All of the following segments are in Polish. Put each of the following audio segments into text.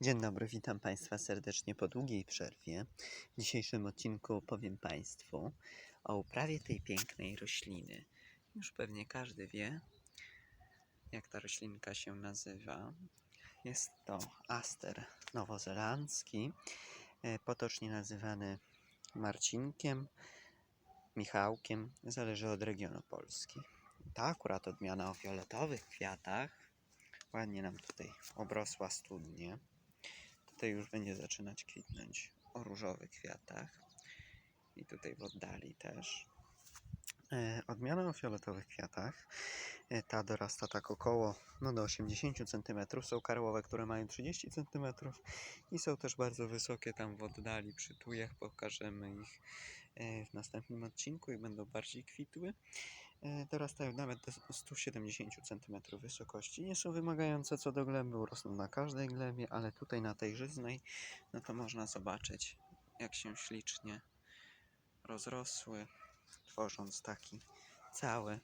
Dzień dobry, witam Państwa serdecznie po długiej przerwie. W dzisiejszym odcinku powiem Państwu o uprawie tej pięknej rośliny. Już pewnie każdy wie, jak ta roślinka się nazywa. Jest to aster nowozelandzki, e, potocznie nazywany Marcinkiem, Michałkiem, zależy od regionu Polski. Ta akurat odmiana o fioletowych kwiatach ładnie nam tutaj obrosła studnie. Tutaj już będzie zaczynać kwitnąć o różowych kwiatach. I tutaj w oddali też. E, Odmiana o fioletowych kwiatach. e, Ta dorasta tak około no do 80 cm. Są karłowe, które mają 30 cm i są też bardzo wysokie tam w oddali przy tujach. Pokażemy ich e, w następnym odcinku i będą bardziej kwitły. E, Dorastają nawet do 170 cm wysokości. Nie są wymagające co do gleby, rosną na każdej glebie, ale tutaj na tej żyznej, no to można zobaczyć, jak się ślicznie rozrosły, tworząc taki cały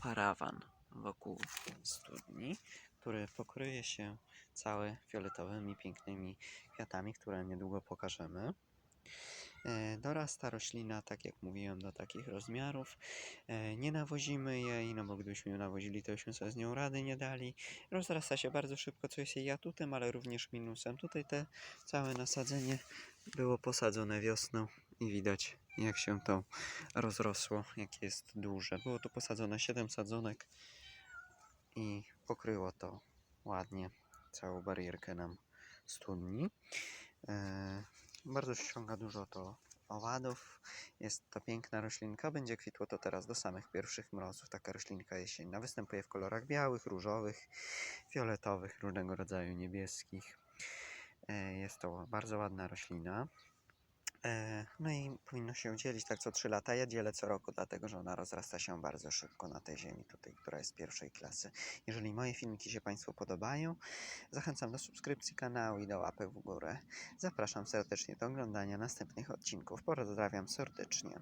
parawan wokół studni, który pokryje się cały fioletowymi, pięknymi kwiatami, które niedługo pokażemy. E, Dorasta roślina, tak jak mówiłem, do takich rozmiarów. E, Nie nawozimy jej, no bo gdybyśmy ją nawozili, to byśmy sobie z nią rady nie dali. Rozrasta się bardzo szybko, co jest jej atutem, ale również minusem. Tutaj te całe nasadzenie było posadzone wiosną i widać, jak się to rozrosło, jakie jest duże. Było tu posadzone 7 sadzonek i pokryło to ładnie całą barierkę nam studni. Bardzo ściąga dużo to owadów. Jest to piękna roślinka. Będzie kwitło to teraz do samych pierwszych mrozów. Taka roślinka jesienna. Występuje w kolorach białych, różowych, fioletowych, różnego rodzaju niebieskich. E, Jest to bardzo ładna roślina. E, No i powinno się dzielić tak co 3 lata. Ja dzielę co roku, dlatego że ona rozrasta się bardzo szybko na tej ziemi tutaj, która jest pierwszej klasy. Jeżeli moje filmiki się Państwu podobają, zachęcam do subskrypcji kanału i do łapek w górę. Zapraszam serdecznie do oglądania następnych odcinków. Pozdrawiam serdecznie.